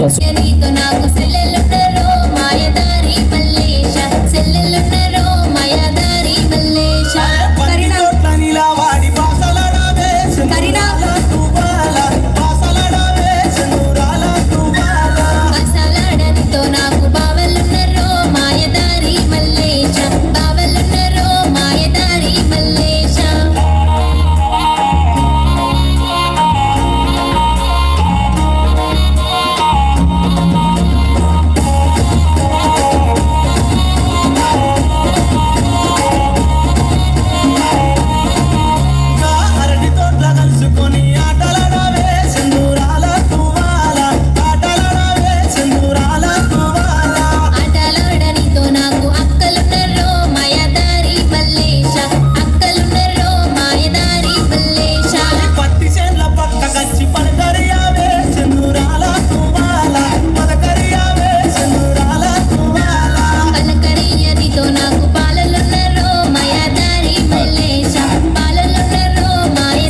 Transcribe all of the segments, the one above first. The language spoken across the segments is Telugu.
నాకు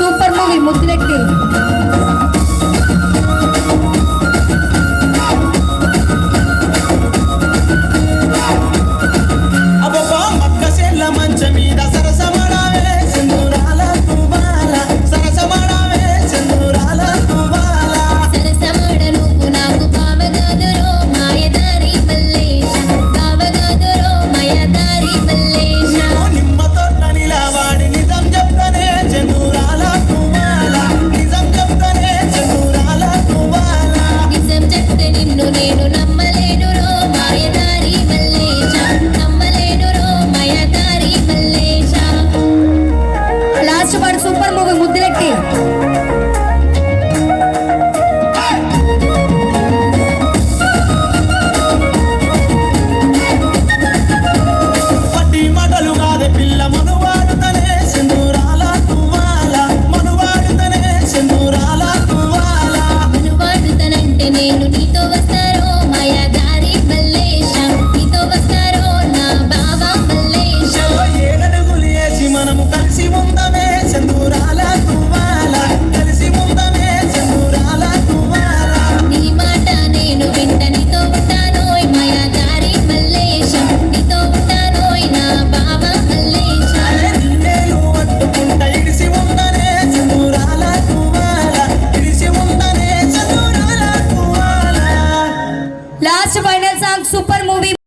సూపర్ మూవీ ముద్దు കുറച്ചുപാട് സൂപ്പർ മൂവി മുദ്രട്ടി